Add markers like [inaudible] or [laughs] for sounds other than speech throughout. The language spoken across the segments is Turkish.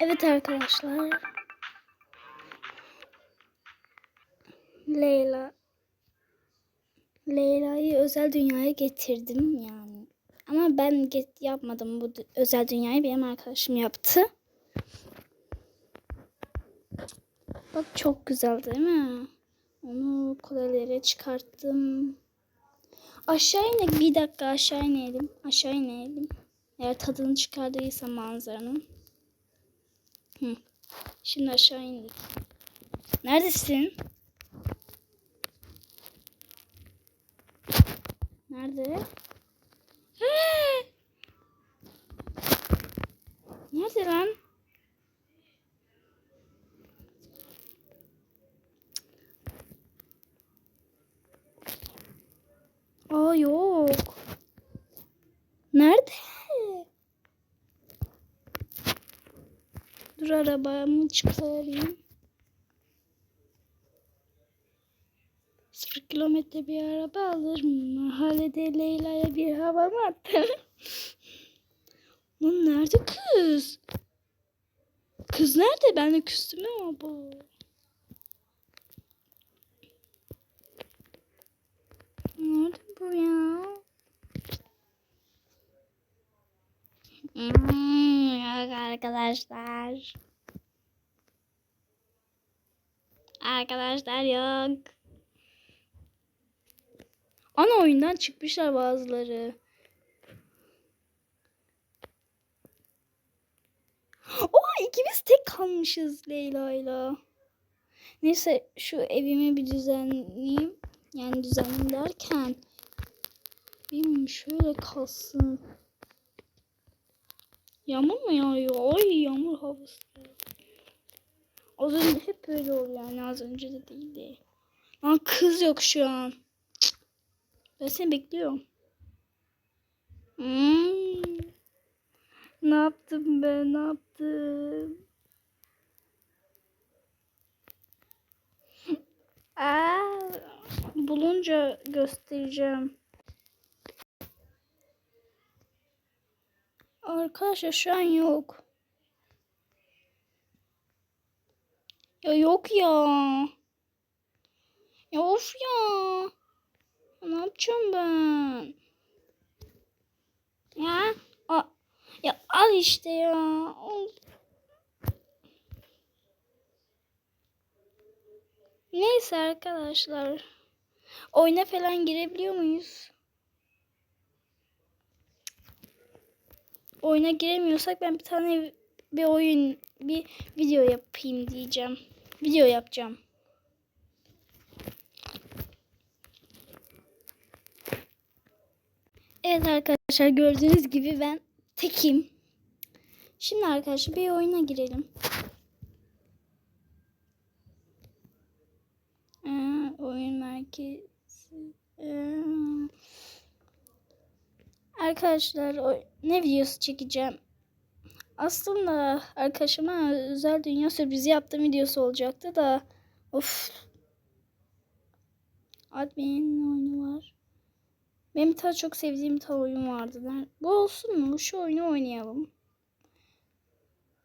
Evet arkadaşlar. Leyla. Leyla'yı özel dünyaya getirdim yani. Ama ben get- yapmadım bu özel dünyayı benim arkadaşım yaptı. Bak çok güzel değil mi? Onu kolelere çıkarttım. Aşağı inelim. Bir dakika aşağı inelim. Aşağı inelim. Eğer tadını çıkardıysa manzaranın. Şimdi aşağı indik. Neredesin? Nerede? He! Nerede lan? Aa yok. Nerede? Dur arabamı çıkarayım. Sıfır kilometre bir araba alır mı? Mahallede Leyla'ya bir hava mı attı? Lan nerede kız? Kız nerede? Ben de küstüm ama bu. Nerede bu ya? Hmm, yok arkadaşlar. Arkadaşlar yok. Ana oyundan çıkmışlar bazıları. Oha ikimiz tek kalmışız Leyla'yla. Neyse şu evimi bir düzenleyeyim. Yani düzenleyeyim derken benim şöyle kalsın. Yağmur mu yağıyor? Ay yağmur havası. Az önce hep öyle oluyor yani az önce de değildi. Aa kız yok şu an. Ben seni bekliyorum. Hmm. Ne yaptım ben? Ne yaptım? Aa, bulunca göstereceğim. Arkadaşlar şu an yok. Ya yok ya. Ya of ya. Ne yapacağım ben? Ya, ya al işte ya. Neyse arkadaşlar. Oyuna falan girebiliyor muyuz? Oyuna giremiyorsak ben bir tane bir oyun bir video yapayım diyeceğim. Video yapacağım. Evet arkadaşlar gördüğünüz gibi ben tekim. Şimdi arkadaşlar bir oyuna girelim. Ee, oyun merkezi. Ee, arkadaşlar ne videosu çekeceğim? Aslında arkadaşıma özel dünya sürprizi yaptığım videosu olacaktı da of. Admin'in oyunu var. Benim tane çok sevdiğim tane oyun vardı. Bu olsun mu? Şu oyunu oynayalım.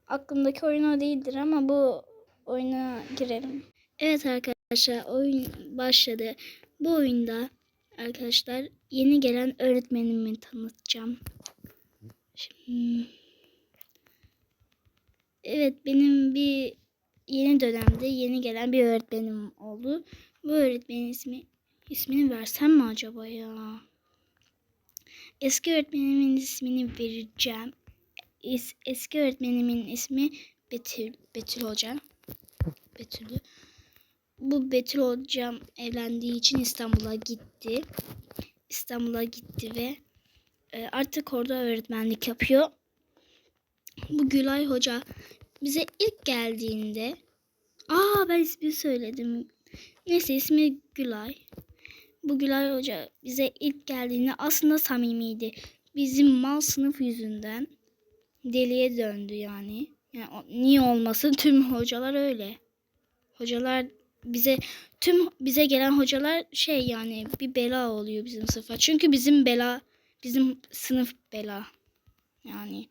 Aklımdaki oyun değildir ama bu oyuna girelim. Evet arkadaşlar oyun başladı. Bu oyunda arkadaşlar yeni gelen öğretmenimi tanıtacağım. Şimdi, evet benim bir yeni dönemde yeni gelen bir öğretmenim oldu. Bu öğretmenin ismi ismini versem mi acaba ya? Eski öğretmenimin ismini vereceğim. Es, eski öğretmenimin ismi Betül, Betül Hoca. Betül'ü. Bu Betül Hocam evlendiği için İstanbul'a gitti. İstanbul'a gitti ve e, artık orada öğretmenlik yapıyor. Bu Gülay Hoca bize ilk geldiğinde Aa ben ismini söyledim. Neyse ismi Gülay. Bu Gülay Hoca bize ilk geldiğinde aslında samimiydi. Bizim mal sınıf yüzünden deliye döndü yani. yani niye olmasın tüm hocalar öyle. Hocalar bize tüm bize gelen hocalar şey yani bir bela oluyor bizim sınıfa. Çünkü bizim bela bizim sınıf bela. Yani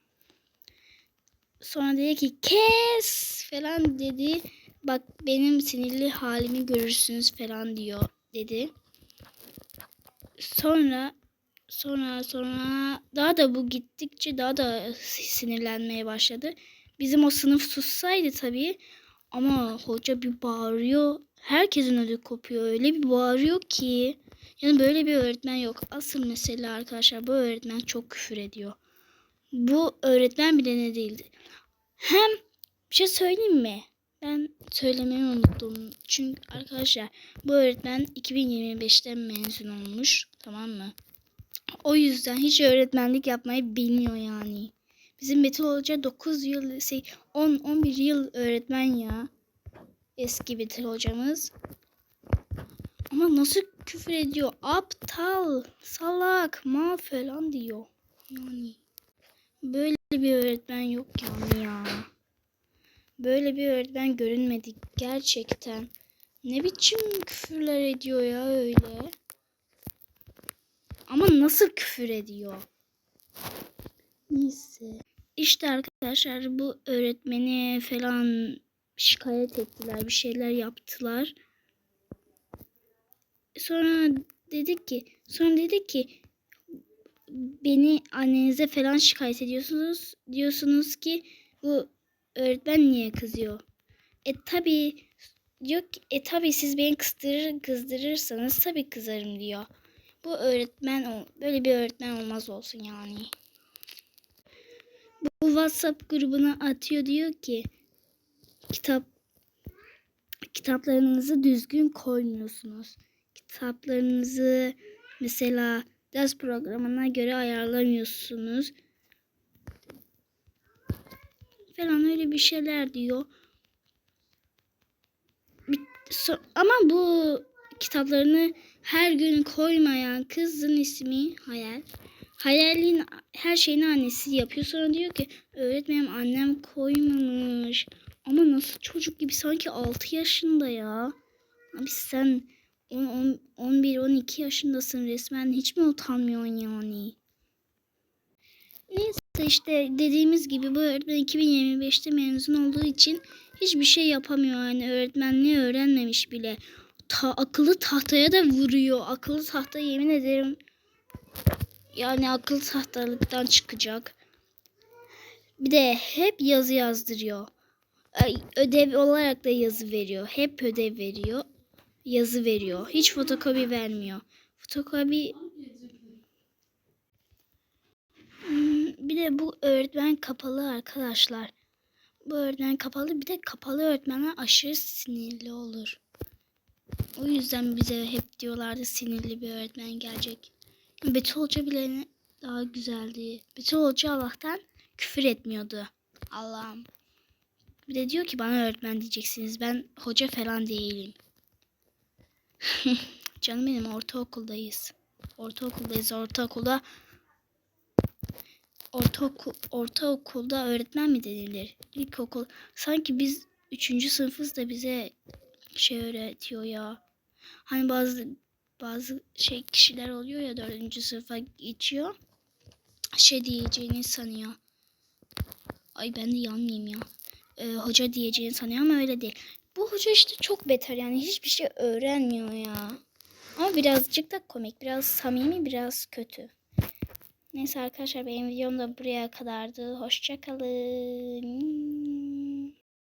sonra dedi ki kes falan dedi. Bak benim sinirli halimi görürsünüz falan diyor dedi. Sonra sonra sonra daha da bu gittikçe daha da sinirlenmeye başladı. Bizim o sınıf sussaydı tabii ama hoca bir bağırıyor. Herkesin ödü kopuyor. Öyle bir bağırıyor ki. Yani böyle bir öğretmen yok. Asıl mesele arkadaşlar bu öğretmen çok küfür ediyor. Bu öğretmen bile ne değildi. Hem bir şey söyleyeyim mi? Ben söylemeyi unuttum. Çünkü arkadaşlar bu öğretmen 2025'te mezun olmuş. Tamam mı? O yüzden hiç öğretmenlik yapmayı bilmiyor yani. Bizim Betül Hoca 9 yıl, şey, 10, 11 yıl öğretmen ya. Eski Betül hocamız. Ama nasıl küfür ediyor? Aptal, salak, mal falan diyor. Yani böyle bir öğretmen yok yani ya. Böyle bir öğretmen görünmedi gerçekten. Ne biçim küfürler ediyor ya öyle. Ama nasıl küfür ediyor? Neyse. İşte arkadaşlar bu öğretmeni falan şikayet ettiler. Bir şeyler yaptılar. Sonra dedik ki sonra dedik ki beni annenize falan şikayet ediyorsunuz. Diyorsunuz ki bu öğretmen niye kızıyor? E tabi diyor ki, e tabi siz beni kızdırır, kızdırırsanız tabi kızarım diyor. Bu öğretmen böyle bir öğretmen olmaz olsun yani. Bu WhatsApp grubuna atıyor diyor ki kitap kitaplarınızı düzgün koymuyorsunuz. Kitaplarınızı mesela ders programına göre ayarlamıyorsunuz. Falan öyle bir şeyler diyor. Ama bu kitaplarını her gün koymayan kızın ismi Hayal. Hayal'in her şeyini annesi yapıyor. Sonra diyor ki öğretmenim annem koymamış. Ama nasıl çocuk gibi sanki 6 yaşında ya. Abi sen 11-12 yaşındasın resmen. Hiç mi utanmıyorsun yani? Neyse işte dediğimiz gibi bu öğretmen 2025'te mezun olduğu için hiçbir şey yapamıyor. Yani öğretmenliği öğrenmemiş bile. Ta, akıllı tahtaya da vuruyor. Akıllı tahta yemin ederim yani akıl tahtalıktan çıkacak. Bir de hep yazı yazdırıyor. Ödev olarak da yazı veriyor. Hep ödev veriyor. Yazı veriyor. Hiç fotokopi vermiyor. Fotokopi Hmm, bir de bu öğretmen kapalı arkadaşlar. Bu öğretmen kapalı. Bir de kapalı öğretmenler aşırı sinirli olur. O yüzden bize hep diyorlardı sinirli bir öğretmen gelecek. Betül Hoca bile daha güzeldi. Betül Hoca Allah'tan küfür etmiyordu. Allah'ım. Bir de diyor ki bana öğretmen diyeceksiniz. Ben hoca falan değilim. [laughs] Canım benim ortaokuldayız. Ortaokuldayız. Ortaokulda ortaokul, ortaokulda öğretmen mi denilir? İlkokul. Sanki biz üçüncü sınıfız da bize şey öğretiyor ya. Hani bazı bazı şey kişiler oluyor ya dördüncü sınıfa geçiyor. Şey diyeceğini sanıyor. Ay ben de yanmayayım ya. Ee, hoca diyeceğini sanıyor ama öyle değil. Bu hoca işte çok beter yani hiçbir şey öğrenmiyor ya. Ama birazcık da komik, biraz samimi, biraz kötü. Neyse arkadaşlar benim videom da buraya kadardı. Hoşçakalın.